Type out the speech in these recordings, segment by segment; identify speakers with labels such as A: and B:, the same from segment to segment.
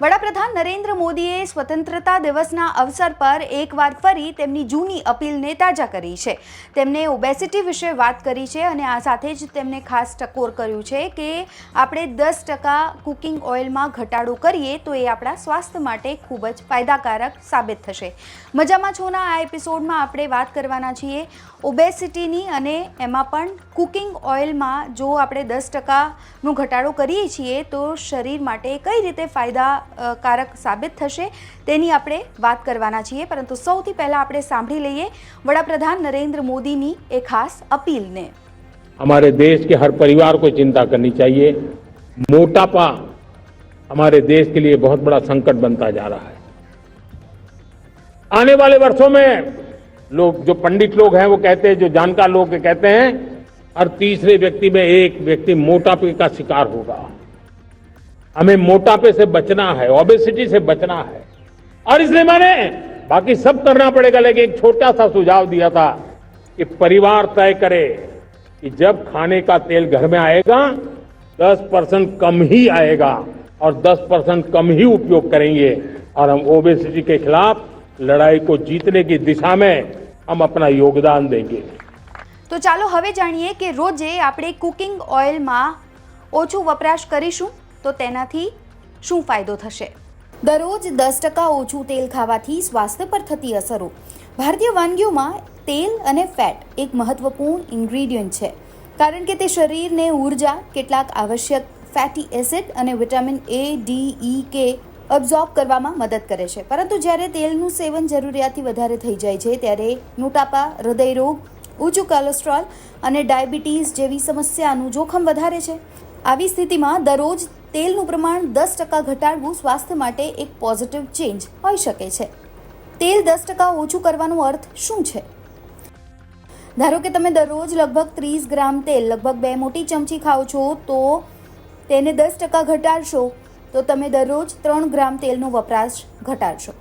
A: વડાપ્રધાન નરેન્દ્ર મોદીએ સ્વતંત્રતા દિવસના અવસર પર એકવાર ફરી તેમની જૂની અપીલને તાજા કરી છે. તેમણે ઓબેસિટી વિશે વાત કરી છે અને આ સાથે જ તેમણે ખાસ ટકોર કર્યું છે કે આપણે દસ ટકા કુકિંગ ઓઇલમાં ઘટાડો કરીએ તો એ આપણા સ્વાસ્થ્ય માટે ખૂબ જ ફાયદાકારક સાબિત થશે. મજામાં છોના આ એપિસોડમાં આપણે વાત કરવાના છીએ ઓબેસિટીની અને એમાં પણ કુકિંગ ઓઇલમાં જો આપણે દસ ટકાનો ઘટાડો કરીએ છીએ તો શરીર માટે કઈ રીતે ફાયદાકારક સાબિત થશે તેની આપણે વાત કરવાના છીએ પરંતુ સૌથી પહેલાં આપણે સાંભળી લઈએ વડાપ્રધાન નરેન્દ્ર મોદીની એ ખાસ અપીલને
B: हमारे देश के हर परिवार को चिंता करनी चाहिए मोटापा हमारे देश के लिए बहुत बड़ा संकट बनता जा रहा है आने वाले वर्षों में लोग जो पंडित लोग हैं वो कहते हैं जो जानकार लोग कहते हैं हर तीसरे व्यक्ति में एक व्यक्ति मोटापे का शिकार होगा हमें मोटापे से बचना है ओबेसिटी से बचना है और इसलिए मैंने बाकी सब करना पड़ेगा लेकिन एक छोटा सा सुझाव दिया था कि परिवार तय करे कि जब खाने का तेल घर में आएगा 10 परसेंट कम ही आएगा और 10 परसेंट कम ही उपयोग करेंगे और हम ओबेसिटी के खिलाफ लड़ाई को जीतने की दिशा में हम अपना योगदान देंगे
A: તો ચાલો હવે જાણીએ કે રોજે આપણે કુકિંગ ઓઇલમાં ઓછું વપરાશ કરીશું તો તેનાથી શું ફાયદો થશે? દરરોજ દસ ટકા ઓછું તેલ ખાવાથી સ્વાસ્થ્ય પર થતી અસરો. ભારતીય વાનગીઓમાં તેલ અને ફેટ એક મહત્વપૂર્ણ ઇન્ગ્રીડિયન્ટ છે, કારણ કે તે શરીરને ઊર્જા, કેટલાક આવશ્યક ફેટી એસિડ અને vitamin A D E K absorb કરવામાં મદદ કરે છે. પરંતુ જ્યારે તેલનું સેવન જરૂરિયાતથી વધારે થઈ જાય છે, ત્યારે મોટાપા, હૃદયરોગ ઊંચું કોલેસ્ટ્રોલ અને ડાયાબિટીસ જેવી સમસ્યાનું જોખમ વધારે છે. આવી સ્થિતિમાં દરરોજ તેલનું પ્રમાણ દસ ટકા ઘટાડવું સ્વાસ્થ્ય માટે એક પોઝિટિવ ચેન્જ હોઈ શકે છે. તેલ દસ ટકા ઓછું કરવાનો અર્થ શું છે? ધારો કે તમે દરરોજ લગભગ ત્રીસ ગ્રામ તેલ, લગભગ બે મોટી ચમચી ખાઓ છો, તો તેને દસ ટકા ઘટાડશો, તો તમે દરરોજ ત્રણ ગ્રામ તેલનો વપરાશ ઘટાડશો.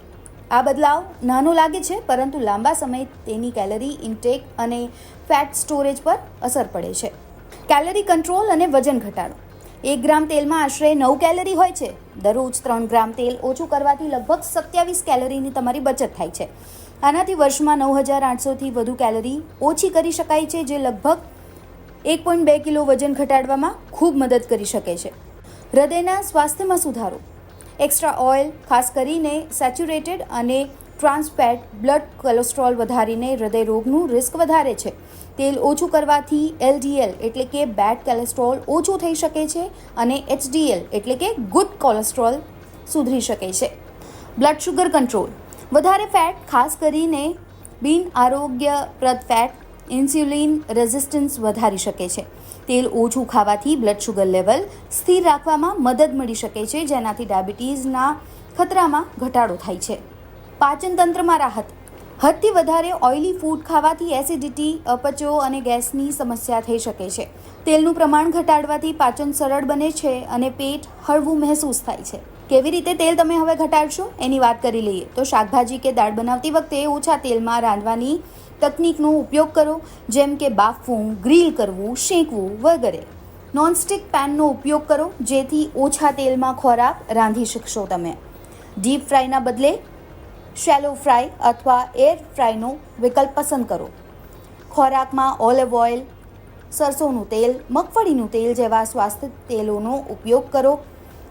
A: આ બદલાવ નાનો લાગે છે, પરંતુ લાંબા સમય તેની કેલરી ઇન્ટેક અને ફેટ સ્ટોરેજ પર અસર પડે છે. કેલરી કંટ્રોલ અને વજન ઘટાડો. એક ગ્રામ તેલમાં આશરે નવ કેલરી હોય છે. દરરોજ ત્રણ ગ્રામ તેલ ઓછું કરવાથી લગભગ સત્યાવીસ કેલરીની તમારી બચત થાય છે. આનાથી વર્ષમાં નવ હજાર આઠસોથી વધુ કેલરી ઓછી કરી શકાય છે, જે લગભગ એક પોઈન્ટ બે કિલો વજન ઘટાડવામાં ખૂબ મદદ કરી શકે છે. હૃદયના સ્વાસ્થ્યમાં સુધારો. એક્સ્ટ્રા ઓઇલ, ખાસ કરીને સેચ્યુરેટેડ અને ટ્રાન્સફેટ બ્લડ કોલેસ્ટ્રોલ વધારીને હૃદય રોગનું રિસ્ક વધારે છે. તેલ ઓછું કરવાથી એલડીએલ એટલે કે બેડ કોલેસ્ટ્રોલ ઓછું થઈ શકે છે અને એચડીએલ એટલે કે ગુડ કોલેસ્ટ્રોલ સુધરી શકે છે. Blood sugar control. વધારે ફેટ, ખાસ કરીને બિન આરોગ્યપ્રદ ફેટ, ઇન્સ્યુલિન રેઝિસ્ટન્સ વધારી શકે છે. તેલ ઓછું ખાવાથી બ્લડ શુગર લેવલ સ્થિર રાખવામાં મદદ મળી શકે છે, જેનાથી ડાયાબિટીસના ખતરામાં ઘટાડો થાય છે. પાચન તંત્રમાં રાહત. હદથી વધારે ઓઇલી ફૂડ ખાવાથી એસિડિટી અપચો અને ગેસની સમસ્યા થઈ શકે છે. તેલનું પ્રમાણ ઘટાડવાથી પાચન સરળ બને છે અને પેટ હળવું મહેસૂસ થાય છે. કેવી રીતે તેલ તમે હવે ઘટાડશો? એની વાત કરી લઈએ. તો શાકભાજી કે દાળ બનાવતી વખતે ઓછા તેલમાં રાંધવાની તકનિકનો ઉપયોગ કરો, જેમ કે બાફવું, ગ્રીલ કરવું, શેકવું વગેરે. નોનસ્ટિક પેનનો ઉપયોગ કરો, જેથી ઓછા તેલમાં ખોરાક રાંધી શકશો તમે. ડીપ ફ્રાયના બદલે શેલો ફ્રાય અથવા એર ફ્રાયનો વિકલ્પ પસંદ કરો. ખોરાકમાં ઓલિવ ઓઇલ સરસોનું તેલ, મગફળીનું તેલ જેવા સ્વાસ્થ્ય તેલોનો ઉપયોગ કરો,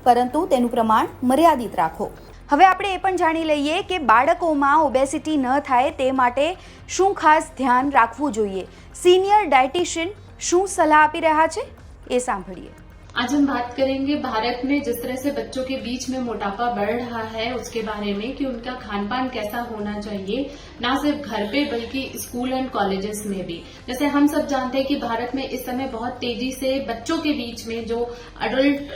A: પરંતુ તેનું પ્રમાણ મર્યાદિત રાખો. હવે આપણે એ પણ જાણી લઈએ કે બાળકોમાં ઓબેસિટી ન થાય તે માટે શું ખાસ ધ્યાન રાખવું જોઈએ? સિનિયર ડાયટિશિયન શું સલાહ આપી રહ્યા છે? એ સાંભળીએ.
C: आज हम बात करेंगे भारत में जिस तरह से बच्चों के बीच में मोटापा बढ़ रहा है उसके बारे में कि उनका खान पान कैसा होना चाहिए ना सिर्फ़ घर पे बल्कि स्कूल एंड कॉलेजेस में भी। जैसे हम सब जानते हैं कि भारत में इस समय बहुत तेज़ी से बच्चों के बीच में जो अडल्ट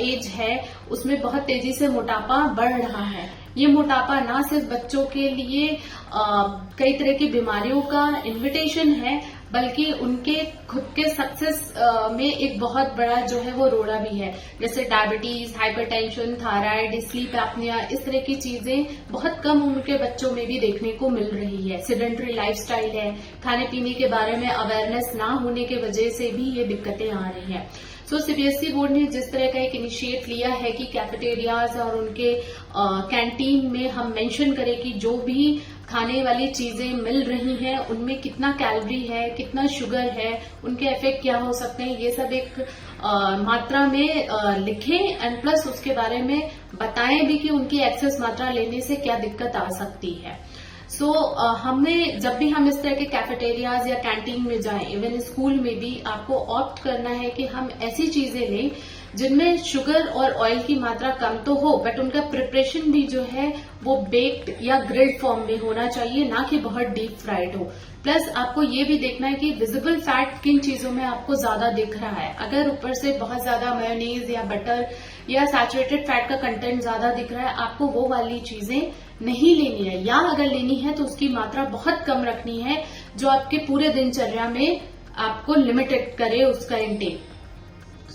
C: एज है उसमें बहुत तेज़ी से मोटापा बढ़ रहा है। ये मोटापा ना सिर्फ़ बच्चों के लिए अ, कई तरह की बीमारियों का इन्विटेशन है बल्कि उनके खुद के सक्सेस में एक बहुत बड़ा जो है वो रोड़ा भी है। जैसे diabetes hypertension thyroid sleep apnea इस तरह की चीज़ें बहुत कम उम्र के बच्चों में भी देखने को मिल रही है। सिडेंट्री लाइफस्टाइल है। खाने पीने के बारे में अवेयरनेस ना होने के वजह से भी ये दिक्कतें आ रही हैं। सो सीबीएसई बोर्ड ने जिस तरह का एक इनिशिएट लिया है कि कैफेटेरियाज और उनके कैंटीन में हम मेंशन करें कि जो भी खाने वाली चीज़ें मिल रही हैं उनमें कितना कैलोरी है कितना शुगर है उनके इफ़ेक्ट क्या हो सकते हैं ये सब एक अ, मात्रा में अ, लिखें एंड प्लस उसके बारे में बताएँ भी कि उनकी एक्सेस मात्रा लेने से क्या दिक्कत आ सकती है। सो so, हमें जब भी हम इस तरह के कैफेटेरियाज या कैंटीन में जाएँ इवन स्कूल में भी आपको ऑप्ट करना है कि हम ऐसी चीज़ें लें जिनमें शुगर और ऑयल की मात्रा कम तो हो बट उनका प्रिपरेशन भी जो है, वो बेक्ड या ग्रिल्ड फॉर्म में होना चाहिए, ना कि बहुत डीप फ्राइड हो। प्लस आपको ये भी देखना है कि विजिबल फैट किन चीज़ों में आपको ज़्यादा दिख रहा है। अगर ऊपर से बहुत ज़्यादा मेयोनीज या बटर या सैचुरेटेड फैट का कंटेंट ज़्यादा दिख रहा है, आपको वो वाली चीज़ें नहीं लेनी है। या अगर लेनी है तो उसकी मात्रा बहुत कम रखनी है, जो आपके पूरे दिनचर्या में आपको लिमिटेड करे उसका इंटेक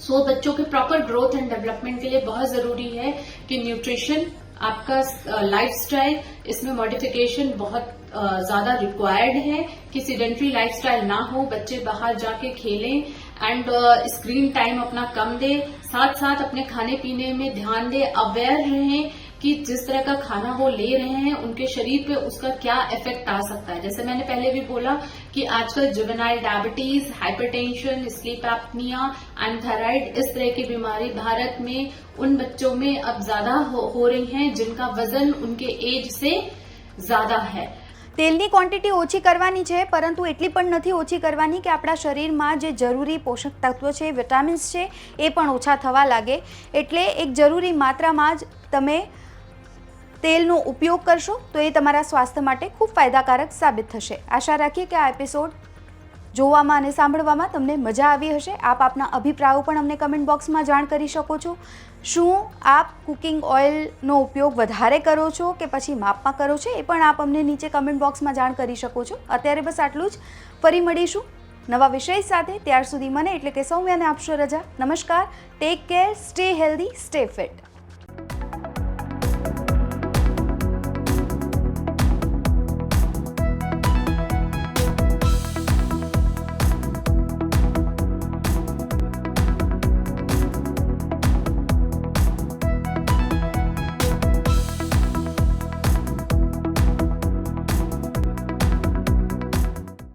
C: सो बच्चों के प्रॉपर ग्रोथ एंड डेवलपमेंट के लिए बहुत ज़रूरी है कि न्यूट्रिशन आपका लाइफस्टाइल इसमें मॉडिफिकेशन बहुत ज़्यादा रिक्वायर्ड है कि सीडेंट्री लाइफस्टाइल ना हो, बच्चे बाहर जाके खेलें एंड स्क्रीन टाइम अपना कम दे साथ साथ अपने खाने पीने में ध्यान दे अवेयर रहें कि जिस तरह का खाना वो ले रहे हैं उनके शरीर पे उसका क्या इफेक्ट आ सकता है जैसे मैंने पहले भी बोला कि आजकल juvenile diabetes hypertension sleep apnoea and thyroid इस तरह की बीमारी भारत में उन बच्चों में अब ज्यादा हो, हो रही हैं जिनका वजन उनके एज से ज्यादा है
A: તેલની ક્વોન્ટિટી ઓછી કરવાની છે પરંતુ એટલી પણ નથી ઓછી કરવાની કે આપણા શરીરમાં જે જરૂરી પોષક તત્વો છે વિટામિન્સ છે એ પણ ઓછા થવા લાગે એટલે એક જરૂરી માત્રામાં જ તમે તેલનો ઉપયોગ કરશો તો એ તમારા સ્વાસ્થ્ય માટે ખૂબ ફાયદાકારક સાબિત થશે. આશા રાખીએ કે આ એપિસોડ જોવામાં અને સાંભળવામાં તમને મજા આવી હશે. આપ આપના અભિપ્રાયો પણ અમને કમેન્ટ બોક્સમાં જાણ કરી શકો છો. શું આપ કુકિંગ ઓઇલનો ઉપયોગ વધારે કરો છો કે પછી માપમાં કરો છો એ પણ આપ અમને નીચે કમેન્ટ બોક્સમાં જાણ કરી શકો છો. અત્યારે બસ આટલું જ. ફરી મળીશું નવા વિષય સાથે. ત્યાર સુધી મને એટલે કે સૌમ્યાને આપશો રજા. નમસ્કાર. Take care stay healthy stay fit